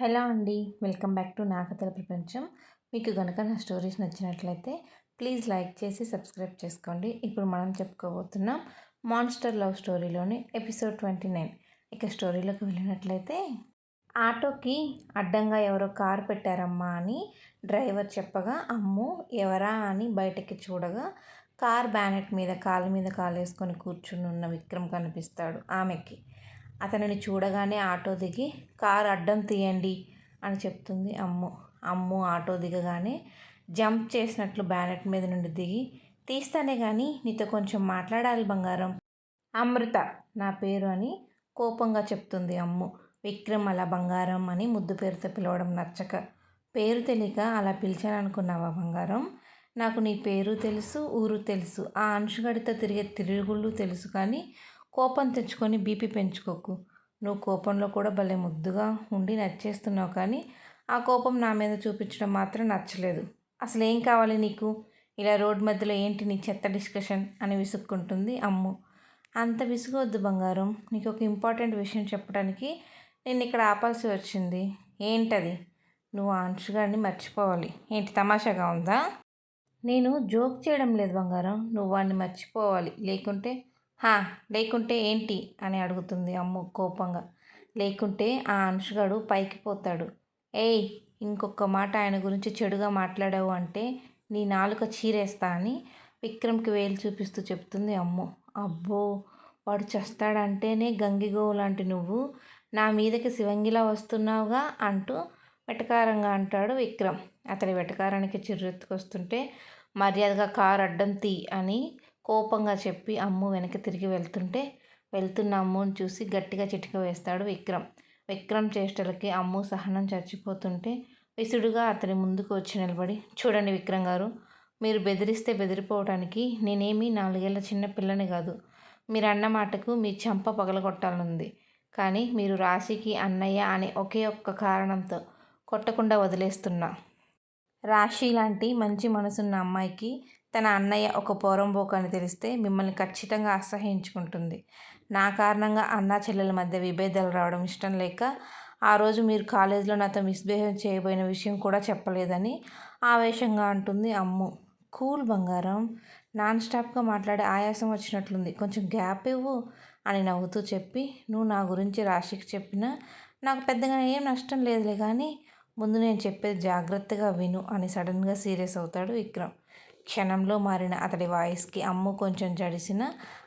Hello అండి welcome back to నా కథల ప్రపంచం. మీకు కనుక నా స్టోరీస్ నచ్చినట్లయితే ప్లీజ్ లైక్ చేసి సబ్స్క్రైబ్ చేసుకోండి. ఇప్పుడు మనం చెప్పుకోబోతున్నాం మాన్స్టర్ లవ్ స్టోరీలోని ఎపిసోడ్ ట్వంటీ నైన్. ఇక స్టోరీలోకి వెళ్ళినట్లయితే ఆటోకి అడ్డంగా ఎవరో కారు పెట్టారమ్మా అని డ్రైవర్ చెప్పగా అమ్ము ఎవరా అని బయటకి చూడగా కార్ బ్యానెట్ మీద కాలు మీద కాలు వేసుకొని కూర్చుని ఉన్న విక్రమ్ కనిపిస్తాడు ఆమెకి. అతనిని చూడగానే ఆటో దిగి కారు అడ్డం తీయండి అని చెప్తుంది అమ్ము. అమ్ము ఆటో దిగగానే జంప్ చేసినట్లు బ్యానెట్ మీద నుండి దిగి తీస్తానే కానీ నీతో కొంచెం మాట్లాడాలి బంగారం. అమృత నా పేరు అని కోపంగా చెప్తుంది అమ్ము. విక్రమ్ అలా బంగారం అని ముద్దు పేరుతో పిలవడం నచ్చక పేరు తెలియక అలా పిలిచాననుకున్నావా బంగారం? నాకు నీ పేరు తెలుసు ఊరు తెలుసు. ఆ అంశుగడితో తిరిగే తిరుగుళ్ళు తెలుసు కానీ కోపం తెచ్చుకొని బీపీ పెంచుకోకు. నువ్వు కోపంలో కూడా భలే ముద్దుగా ఉండి నచ్చేస్తున్నావు కానీ ఆ కోపం నా మీద చూపించడం మాత్రం నచ్చలేదు. అసలు ఏం కావాలి నీకు? ఇలా రోడ్ మధ్యలో ఏంటి నీ చెత్త డిస్కషన్? అని విసుక్కుంటుంది అమ్ము. అంత విసుగొద్దు బంగారం. నీకు ఒక ఇంపార్టెంట్ విషయం చెప్పడానికి నేను ఇక్కడ ఆపాల్సి వచ్చింది. ఏంటది? నువ్వు ఆ మర్చిపోవాలి. ఏంటి తమాషాగా ఉందా? నేను జోక్ చేయడం లేదు బంగారం. నువ్వు వాడిని మర్చిపోవాలి. లేకుంటే హా లేకుంటే ఏంటి? అని అడుగుతుంది అమ్ము కోపంగా. లేకుంటే ఆ అనుషుగాడు పైకి పోతాడు. ఏయ్ ఇంకొక మాట ఆయన గురించి చెడుగా మాట్లాడావు అంటే నీ నాలుక చీరేస్తా అని విక్రమ్కి వేలు చూపిస్తూ చెప్తుంది అమ్ము. అబ్బో వాడు చస్తాడంటేనే గంగిగోవు లాంటి నువ్వు. నా మీదకి శివంగిలా వస్తున్నావుగా అంటూ వెటకారంగా అంటాడు విక్రమ్. అతడి వెటకారానికి చిర్రెత్తుకొస్తుంటే మర్యాదగా కారు అడ్డం తీ అని కోపంగా చెప్పి అమ్ము వెనక్కి తిరిగి వెళ్తుంటే వెళ్తున్న అమ్ముని చూసి గట్టిగా చిటిక వేస్తాడు విక్రమ్. విక్రమ్ చేష్టలకి అమ్ము సహనం చచ్చిపోతుంటే విసుడుగా అతని ముందుకు వచ్చి నిలబడి చూడండి విక్రమ్ గారు మీరు బెదిరిస్తే బెదిరిపోవడానికి నేనేమి నాలుగేళ్ళ చిన్న పిల్లని కాదు. మీరు అన్న మాటకు మీ చెంప పగలగొట్టాలనుంది. కానీ మీరు రాశికి అన్నయ్య అనే ఒకే ఒక్క కారణంతో కొట్టకుండా వదిలేస్తున్నా. రాశి లాంటి మంచి మనసున్న అమ్మాయికి తన అన్నయ్య ఒక పోరంబోకు అని తెలిస్తే మిమ్మల్ని ఖచ్చితంగా అసహించుకుంటుంది నా కారణంగా అన్నా చెల్లెల మధ్య విభేదాలు రావడం ఇష్టం లేక ఆ రోజు మీరు కాలేజీలో నాతో మిస్బిహేవ్ చేయబోయిన విషయం కూడా చెప్పలేదని ఆవేశంగా అంటుంది అమ్ము. కూల్ బంగారం. నాన్ స్టాప్గా మాట్లాడే ఆయాసం వచ్చినట్లుంది. కొంచెం గ్యాప్ ఇవ్వు అని నవ్వుతూ చెప్పి నువ్వు నా గురించి రాశికి చెప్పినా నాకు పెద్దగా ఏం నష్టం లేదులే కానీ ముందు నేను చెప్పేది జాగ్రత్తగా విను అని సడన్గా సీరియస్ అవుతాడు విక్రమ్. క్షణంలో మారిన అతడి వాయిస్కి అమ్ము కొంచెం జడిసిన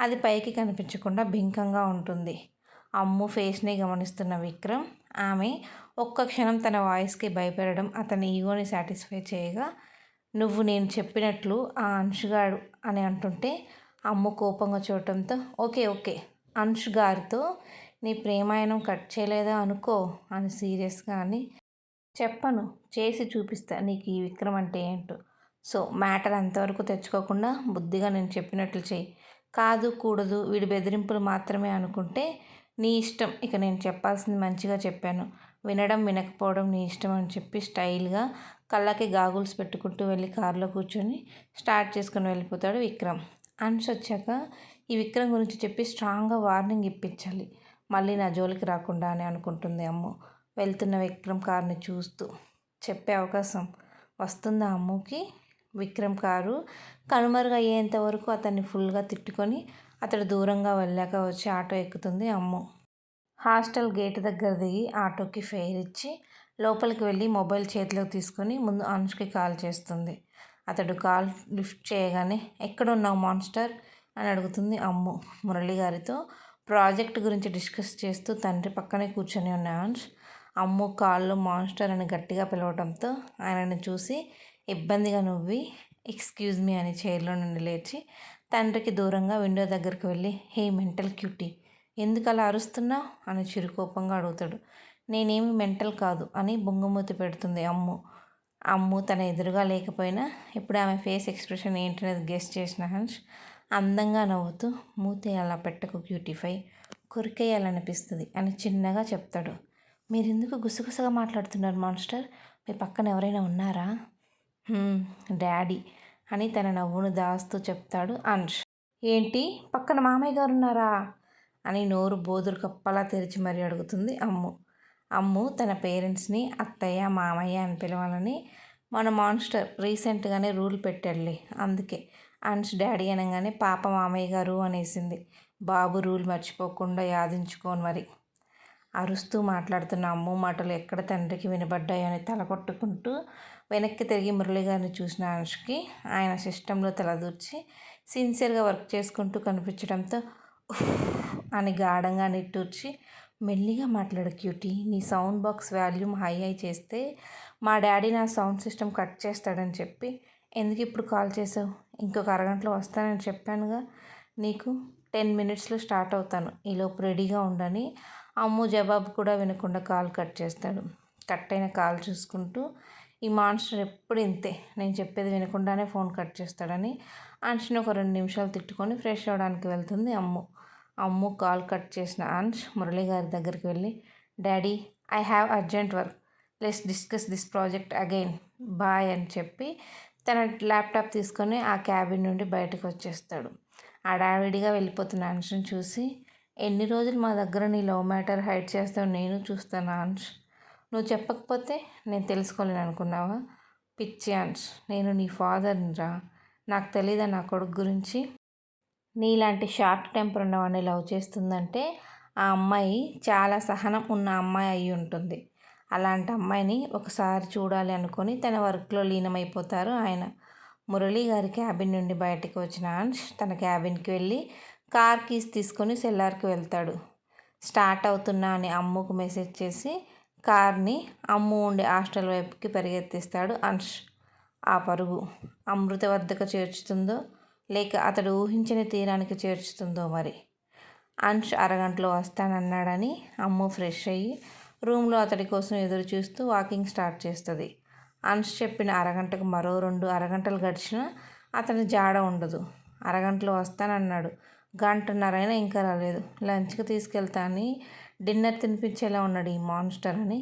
అది పైకి కనిపించకుండా భింకంగా ఉంటుంది. అమ్ము ఫేస్ని గమనిస్తున్న విక్రమ్ ఆమె ఒక్క క్షణం తన వాయిస్కి భయపెడడం అతని ఈగోని సాటిస్ఫై చేయగా నువ్వు నేను చెప్పినట్లు ఆ అంశుగాడు అని అంటుంటే అమ్ము కోపంగా చూడటంతో ఓకే ఓకే అంశు గారితో నీ ప్రేమాయణం కట్ చేయలేదా అనుకో అని సీరియస్గా అని చెప్పను చేసి చూపిస్తా నీకు ఈ విక్రమ్ అంటే ఏంటో సో మ్యాటర్ అంతవరకు తెచ్చుకోకుండా బుద్ధిగా నేను చెప్పినట్లు చెయ్యి. కాదు కూడదు వీడి బెదిరింపులు మాత్రమే అనుకుంటే నీ ఇష్టం. ఇక నేను చెప్పాల్సింది మంచిగా చెప్పాను. వినడం వినకపోవడం నీ ఇష్టం అని చెప్పి స్టైల్గా కళ్ళకి గాగుల్స్ పెట్టుకుంటూ వెళ్ళి కారులో కూర్చొని స్టార్ట్ చేసుకుని వెళ్ళిపోతాడు విక్రమ్. అన్స్ వచ్చాక ఈ విక్రమ్ గురించి చెప్పి స్ట్రాంగ్గా వార్నింగ్ ఇప్పించాలి. మళ్ళీ నా జోలికి రాకుండా అని అనుకుంటుంది అమ్ము. వెళ్తున్న విక్రమ్ కార్ని చూస్తూ చెప్పే అవకాశం వస్తుందా అమ్ముకి? విక్రమ్ కారు. కనుమరుగయ్యేంత వరకు అతన్ని ఫుల్గా తిట్టుకొని అతడు దూరంగా వెళ్ళాక వచ్చి ఆటో ఎక్కుతుంది అమ్ము. హాస్టల్ గేట్ దగ్గర దిగి ఆటోకి ఫెయిర్ ఇచ్చి లోపలికి వెళ్ళి మొబైల్ చేతిలోకి తీసుకొని ముందు అనుష్కి కాల్ చేస్తుంది. అతడు కాల్ లిఫ్ట్ చేయగానే ఎక్కడున్నావు మాన్స్టర్? అని అడుగుతుంది అమ్ము మురళి గారితో. ప్రాజెక్ట్ గురించి డిస్కస్ చేస్తూ తండ్రి పక్కనే కూర్చొని ఉన్న అంశ్ అమ్ము కాళ్ళు మాన్స్టర్ అని గట్టిగా పిలవడంతో ఆయనను చూసి ఇబ్బందిగా నవ్వి ఎక్స్క్యూజ్ మీ అని చైర్లో నుండి లేచి తండ్రికి దూరంగా విండో దగ్గరికి వెళ్ళి హే మెంటల్ క్యూటీ ఎందుకు అలా అరుస్తున్నావు? అని చిరుకోపంగా అడుగుతాడు. నేనేమి మెంటల్ కాదు అని బొంగమూతి పెడుతుంది అమ్ము. అమ్ము తన ఎదురుగా లేకపోయినా ఇప్పుడు ఆమె ఫేస్ ఎక్స్ప్రెషన్ ఏంటనేది గెస్ట్ చేసిన హన్స్ అందంగా నవ్వుతూ మూతి అలా పెట్టకు క్యూటిఫై కొరికేయాలనిపిస్తుంది అని చిన్నగా చెప్తాడు. మీరెందుకు గుసగుసగా మాట్లాడుతున్నారు మాస్టర్? మీ పక్కన ఎవరైనా ఉన్నారా? డాడీ అని తన నవ్వును దాస్తూ చెప్తాడు అంష్ ఏంటి? పక్కన మామయ్య గారు ఉన్నారా? అని నోరు బోదురు కప్పలా తెరిచి మరీ అడుగుతుంది అమ్ము. అమ్ము తన పేరెంట్స్ని అత్తయ్య మామయ్య అని పిలవాలని మన మాన్స్టర్ రీసెంట్గానే రూల్ పెట్టాడులే అందుకే. అంశ్ డాడీ అనగానే పాప మామయ్య గారు అనేసింది. బాబు రూల్ మర్చిపోకుండా యాదించుకోను మరి. అరుస్తూ మాట్లాడుతున్న అమ్ము మాటలు ఎక్కడ తండ్రికి వినబడ్డాయని తల కొట్టుకుంటూ వెనక్కి తిరిగి మురళి గారిని చూసిన అనుష్కి ఆయన సిస్టంలో తలదూర్చి సిన్సియర్గా వర్క్ చేసుకుంటూ కనిపించడంతో అని గాఢంగా నిట్టూర్చి మెల్లిగా మాట్లాడు క్యూటీ నీ sound box volume high high చేస్తే మా డాడీ నా సౌండ్ సిస్టమ్ కట్ చేస్తాడని చెప్పి ఎందుకు ఇప్పుడు కాల్ చేసావు? ఇంకొక అరగంటలో వస్తానని చెప్పానుగా. నీకు టెన్ మినిట్స్లో స్టార్ట్ అవుతాను. ఈలోపు రెడీగా ఉండని అమ్ము జవాబు కూడా వినకుండా కాల్ కట్ చేస్తాడు. కట్ అయిన కాల్ చూసుకుంటూ ఈ మాన్స్టర్ ఎప్పుడు ఇంతే నేను చెప్పేది వినకుండానే ఫోన్ కట్ చేస్తాడని అంష్ని ఒక రెండు నిమిషాలు తిట్టుకొని ఫ్రెష్ అవ్వడానికి వెళ్తుంది అమ్ము. అమ్ము కాల్ కట్ చేసిన అంష్ మురళి గారి దగ్గరికి వెళ్ళి daddy I have urgent work. Let's discuss this project again. Bye అని చెప్పి తన ల్యాప్టాప్ తీసుకొని ఆ క్యాబిన్ నుండి బయటకు వచ్చేస్తాడు. ఆడావిడిగా వెళ్ళిపోతున్న అంశం చూసి ఎన్ని రోజులు మా దగ్గర నీ లవ్ మ్యాటర్ హైడ్ చేస్తావు నేను చూస్తాను అంశ్ నువ్వు చెప్పకపోతే నేను తెలుసుకోలేను అనుకున్నావా? పిచ్చి అంశ్ నేను నీ ఫాదర్ని రా. నాకు తెలీదా నా కొడుకు గురించి? నీలాంటి షార్ట్ టెంపర్ ఉన్నవాడిని లవ్ చేస్తుందంటే ఆ అమ్మాయి చాలా సహనం ఉన్న అమ్మాయి అయి ఉంటుంది. అలాంటి అమ్మాయిని ఒకసారి చూడాలి అనుకొని తన వర్క్లో లీనమైపోతారు ఆయన. మురళి గారి క్యాబిన్ నుండి బయటకు వచ్చిన అంశ్ తన క్యాబిన్కి వెళ్ళి కార్ కీస్ తీసుకొని సెల్లార్కి వెళ్తాడు. స్టార్ట్ అవుతున్నా అని అమ్ముకు మెసేజ్ చేసి కార్ని అమ్ము ఉండే హాస్టల్ వైపుకి పరిగెత్తిస్తాడు అంశ్ ఆ పరుగు అమృత వద్దకు చేర్చుతుందో లేక అతడు ఊహించిన తీరానికి చేర్చుతుందో మరి? అంశ్ అరగంటలో వస్తానన్నాడని అమ్ము ఫ్రెష్ అయ్యి రూమ్లో అతడి కోసం ఎదురు చూస్తూ వాకింగ్ స్టార్ట్ చేస్తుంది. అంశ్ చెప్పిన అరగంటకు మరో రెండు అరగంటలు గడిచినా అతని జాడ ఉండదు. అరగంటలో వస్తానన్నాడు. గంటన్నరైనా ఇంకా రాలేదు. లంచ్కి తీసుకెళ్తా అని డిన్నర్ తినిపించేలా ఉన్నాడు ఈ మాన్స్టర్ అని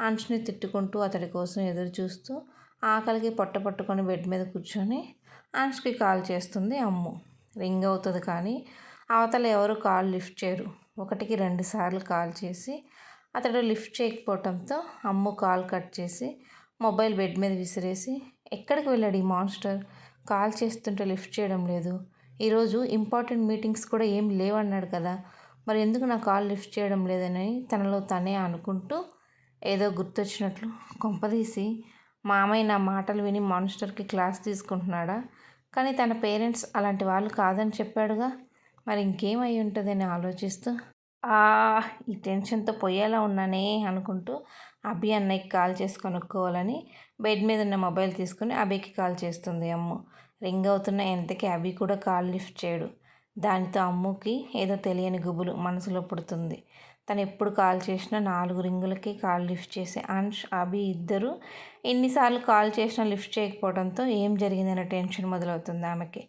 అంచుని తిట్టుకుంటూ అతడి కోసం ఎదురు చూస్తూ ఆకలికి పొట్ట పట్టుకొని బెడ్ మీద కూర్చొని అంచుకి కాల్ చేస్తుంది అమ్ము. రింగ్ అవుతుంది కానీ అవతల ఎవరు కాల్ లిఫ్ట్ చేయరు. ఒకటికి రెండు సార్లు కాల్ చేసి అతడు లిఫ్ట్ చేయకపోవడంతో అమ్ము కాల్ కట్ చేసి మొబైల్ బెడ్ మీద విసిరేసి ఎక్కడికి వెళ్ళాడు ఈ మాన్స్టర్? కాల్ చేస్తుంటే లిఫ్ట్ చేయడం లేదు. ఈరోజు ఇంపార్టెంట్ మీటింగ్స్ కూడా ఏం లేవన్నాడు కదా. మరి ఎందుకు నా కాల్ లిఫ్ట్ చేయడం లేదని తనలో తనే అనుకుంటూ ఏదో గుర్తొచ్చినట్లు కొంపదీసి మామయ్య నా మాటలు విని మాన్స్టర్కి క్లాస్ తీసుకుంటున్నాడా? కానీ తన పేరెంట్స్ అలాంటి వాళ్ళు కాదని చెప్పాడుగా. మరి ఇంకేమై ఉంటుందని ఆలోచిస్తూ ఆ ఈ టెన్షన్తో పోయేలా ఉన్నానే అనుకుంటూ అభి అన్నయ్యకి కాల్ చేసి కొనుక్కోవాలని బెడ్ మీద ఉన్న మొబైల్ తీసుకుని అభికి కాల్ చేస్తుంది. అమ్ము రింగ్ అవుతున్న ఎంతకి అభి కూడా కాల్ లిఫ్ట్ చేయడు. దానితో అమ్ముకి ఏదో తెలియని గుబులు మనసులో పుడుతుంది. తను ఎప్పుడు కాల్ చేసినా నాలుగు రింగులకి కాల్ లిఫ్ట్ చేసే అంష్ అభి ఇద్దరు ఎన్నిసార్లు కాల్ చేసినా లిఫ్ట్ చేయకపోవడంతో ఏం జరిగిందనే టెన్షన్ మొదలవుతుంది ఆమెకి.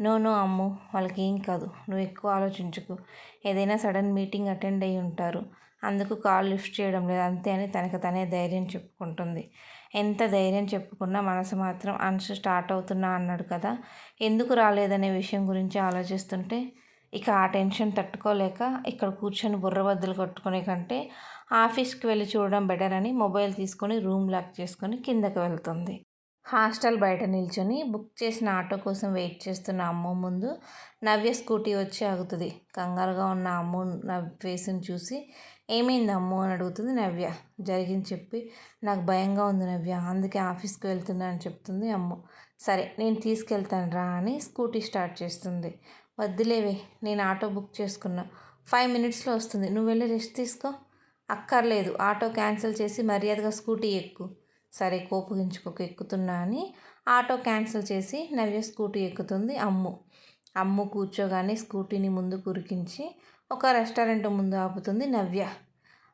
నో నో అమ్ము వాళ్ళకి ఏం కాదు. నువ్వు ఎక్కువ ఆలోచించుకు. ఏదైనా సడన్ మీటింగ్ అటెండ్ అయ్యి ఉంటారు. అందుకు కాల్ లిఫ్ట్ చేయడం లేదు. అంతే అని తనకు తనే ధైర్యం చెప్పుకుంటుంది. ఎంత ధైర్యం చెప్పుకున్నా మనసు మాత్రం అన్స్ స్టార్ట్ అవుతున్నా అన్నాడు కదా. ఎందుకు రాలేదనే విషయం గురించి ఆలోచిస్తుంటే ఇక ఆ టెన్షన్ తట్టుకోలేక ఇక్కడ కూర్చొని బుర్రబద్దలు కొట్టుకునే కంటే ఆఫీస్కి వెళ్ళి చూడడం బెటర్ అని మొబైల్ తీసుకొని రూమ్ లాక్ చేసుకొని కిందకు వెళ్తుంది. హాస్టల్ బయట నిల్చొని బుక్ చేసిన ఆటో కోసం వెయిట్ చేస్తున్న అమ్మ ముందు నవ్య స్కూటీ వచ్చి ఆగుతుంది. కంగారుగా ఉన్న అమ్మ నవ్య ఫేస్ని చూసి ఏమైంది అమ్ము అని అడుగుతుంది నవ్య. జరిగింది చెప్పి నాకు భయంగా ఉంది నవ్య అందుకే ఆఫీస్కి వెళ్తున్నా అని చెప్తుంది అమ్ము. సరే నేను తీసుకెళ్తాను రా అని స్కూటీ స్టార్ట్ చేస్తుంది. వద్దులేవే నేను ఆటో బుక్ చేసుకున్నా. ఫైవ్ మినిట్స్లో వస్తుంది. నువ్వు వెళ్ళి రెస్ట్ తీసుకో. అక్కర్లేదు ఆటో క్యాన్సిల్ చేసి మర్యాదగా స్కూటీ ఎక్కు. సరే కోపగించుకోక ఎక్కుతున్నా అని ఆటో క్యాన్సిల్ చేసి నవ్య స్కూటీ ఎక్కుతుంది అమ్ము. అమ్ము కూర్చోగానే స్కూటీని ముందు కురికించి ఒక రెస్టారెంట్ ముందు ఆపుతుంది నవ్య.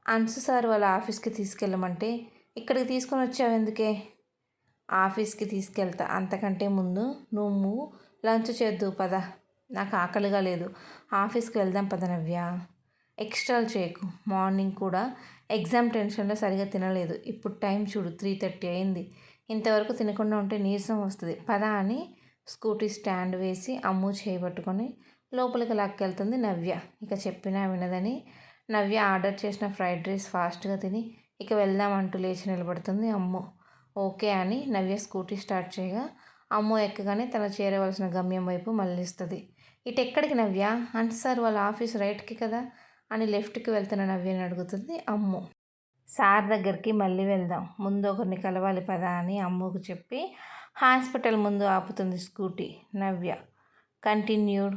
అన్సు సార్ వాళ్ళ ఆఫీస్కి తీసుకెళ్ళమంటే ఇక్కడికి తీసుకొని వచ్చావు ఎందుకే? ఆఫీస్కి తీసుకెళ్తా. అంతకంటే ముందు నువ్వు లంచ్ చేద్దు పద. నాకు ఆకలిగా లేదు. ఆఫీస్కి వెళ్దాం పద నవ్య. ఎక్స్ట్రాలు చేయకు. మార్నింగ్ కూడా ఎగ్జామ్ టెన్షన్లో సరిగా తినలేదు. ఇప్పుడు టైం చూడు త్రీ థర్టీ అయింది. ఇంతవరకు తినకుండా ఉంటే నీరసం వస్తుంది. పద అని స్కూటీ స్టాండ్ వేసి అమ్ము చేయబట్టుకొని లోపలికి లాక్కెళ్తుంది నవ్య. ఇక చెప్పినా వినదని. నవ్య ఆర్డర్ చేసిన ఫ్రైడ్ రైస్ ఫాస్ట్గా తిని ఇక వెళ్దామంటూ లేచి నిలబడుతుంది అమ్ము. ఓకే అని నవ్య స్కూటీ స్టార్ట్ చేయగా అమ్ము ఎక్కగానే తన చేరవలసిన గమ్యం వైపు మళ్ళిస్తుంది. ఇటు ఎక్కడికి నవ్య? అంటే సార్ వాళ్ళ ఆఫీస్ రైట్కి కదా? అని లెఫ్ట్కి వెళ్తున్న నవ్యని అడుగుతుంది అమ్ము. సార్ దగ్గరికి మళ్ళీ వెళ్దాం. ముందు ఒకరిని కలవాలి పదా అని అమ్ముకు చెప్పి హాస్పిటల్ ముందు ఆపుతుంది scooty Navya. Continued.